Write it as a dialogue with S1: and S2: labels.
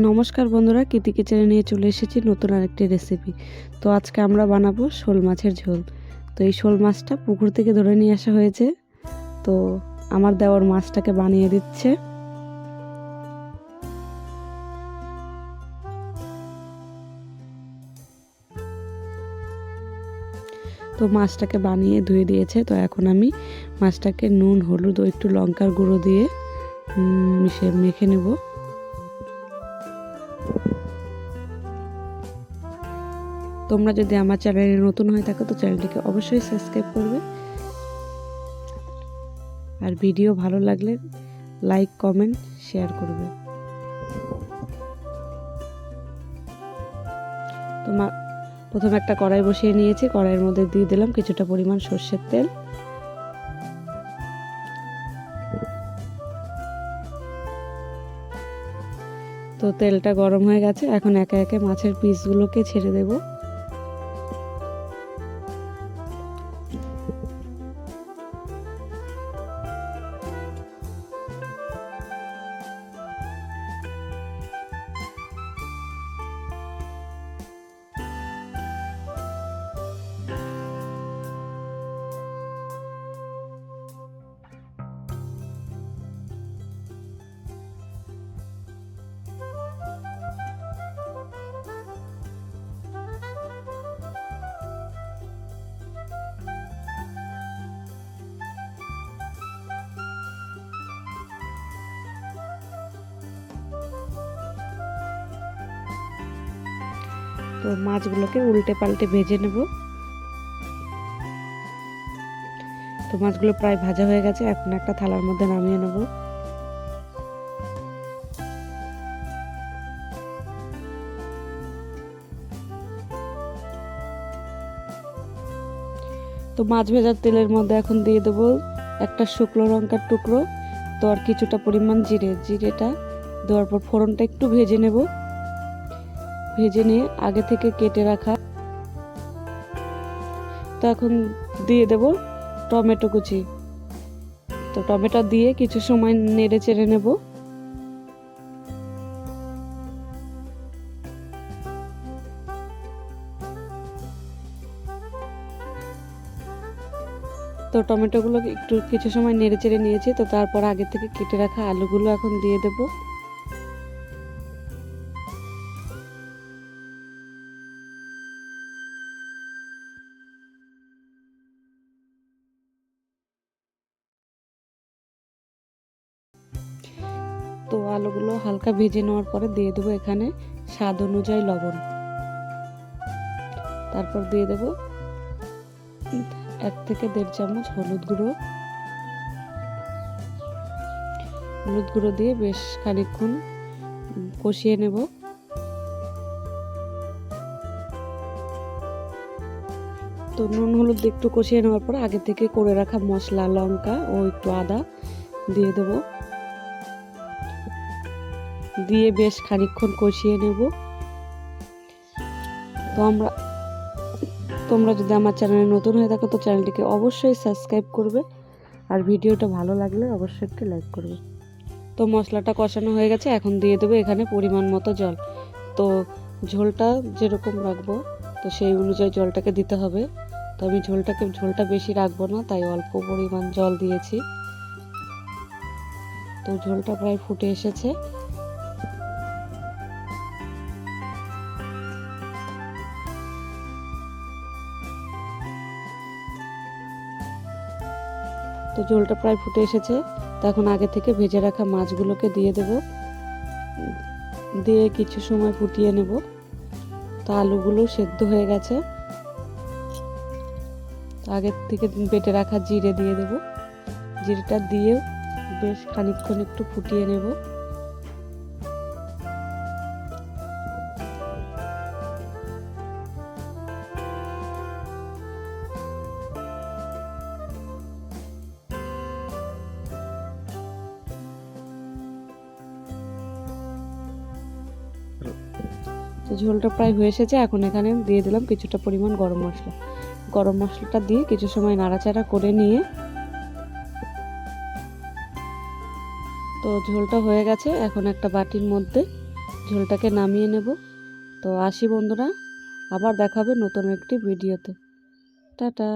S1: নমস্কার বন্ধুরা কীতি কিচেনে নিয়ে চলে এসেছি নতুন আরেকটি রেসিপি তো আজকে আমরা বানাবো শোল মাছের ঝোল। তো এই শোল মাছটা পুকুর থেকে ধরে নিয়ে আসা হয়েছে। তো আমার দেওয়ার মাছটাকে বানিয়ে দিচ্ছে। তো মাছটাকে বানিয়ে ধুয়ে দিয়েছে। তো এখন আমি মাছটাকে নুন, হলুদ ও একটু লঙ্কার গুঁড়ো দিয়ে মিশে মেখে নেব। তোমরা যদি আমার চ্যানেলে নতুন হয়ে থাকো, তো চ্যানেলটিকে অবশ্যই সাবস্ক্রাইব করবে। আর ভিডিও ভালো লাগলে লাইক, কমেন্ট, শেয়ার করবে। তোমার প্রথমে একটা কড়াই বসিয়ে নিয়েছি, কড়াইয়ের মধ্যে দিয়ে দিলাম কিছুটা পরিমাণ সর্ষের তেল। তো তেলটা গরম হয়ে গেছে, এখন একে একে মাছের পিসগুলোকে ছেড়ে দেব। তো মাছগুলোকে উল্টে পাল্টে ভেজে নেব। তো মাছগুলো প্রায় ভাজা হয়ে গেছে, এখন একটা থালার মধ্যে নামিয়ে নেব। তো মাছ ভেজার তেলের মধ্যে এখন দিয়ে দেবো একটা শুকনো লঙ্কার টুকরো। তো আর কিছুটা পরিমাণ জিরে, জিরেটা দেওয়ার পর ফোড়নটা একটু ভেজে নেব। ভেজে নিয়ে আগে থেকে কেটে রাখা। তো এখন দিয়ে দেব টমেটো কুচি। তো টমেটো দিয়ে কিছু সময় নেড়ে চেড়ে নেব। তো টমেটোগুলো একটু কিছু সময় নেড়ে চেড়ে নিয়েছি। তো তারপর আগে থেকে কেটে রাখা আলুগুলো এখন দিয়ে দেবো। তো আলুগুলো হালকা ভেজে নেওয়ার পরে দিয়ে দেবো এখানে স্বাদ অনুযায়ী লবণ। তারপর দিয়ে দেবো এক থেকে দেড় চামচ হলুদ গুঁড়ো। হলুদ গুঁড়ো দিয়ে বেশ খানিকক্ষণ কষিয়ে নেব। তো নুন হলুদ একটু কষিয়ে নেওয়ার পর আগে থেকে করে রাখা মশলা, লঙ্কা ও একটু আদা দিয়ে দেবো। দিয়ে বেশ খানিকক্ষণ কষিয়ে নেব। তো আমরা তোমরা যদি আমার চ্যানেলে নতুন হয়ে থাকো, তো চ্যানেলটিকে অবশ্যই সাবস্ক্রাইব করবে। আর ভিডিওটা ভালো লাগলে অবশ্যই একটি লাইক করবে। তো মশলাটা কষানো হয়ে গেছে, এখন দিয়ে দেবো এখানে পরিমাণ মতো জল। তো ঝোলটা যেরকম রাখব, তো সেই অনুযায়ী জলটাকে দিতে হবে। তো আমি ঝোলটাকে, ঝোলটা বেশি রাখব না, তাই অল্প পরিমাণ জল দিয়েছি। তো ঝোলটা প্রায় ফুটে এসেছে। তো ঝোলটা প্রায় ফুটে এসেছে। তো এখন আগে থেকে ভেজে রাখা মাছগুলোকে দিয়ে দেব। দিয়ে কিছু সময় ফুটিয়ে নেব। তো আলুগুলো সেদ্ধ হয়ে গেছে। তো আগের থেকে বেটে রাখা জিরে দিয়ে দেব। জিরেটা দিয়ে বেশ খানিকক্ষণ একটু ফুটিয়ে নেব। তো ঝোলটা প্রায় হয়ে এসেছে, এখন এখানে দিয়ে দিলাম কিছুটা পরিমাণ গরম মশলা। গরম মশলাটা দিয়ে কিছু সময় নাড়াচাড়া করে নিয়ে তো ঝোলটা হয়ে গেছে, এখন একটা বাটির মধ্যে ঝোলটাকে নামিয়ে নেব। তো আসি বন্ধুরা, আবার দেখাবে নতুন একটি ভিডিওতে। টাটা!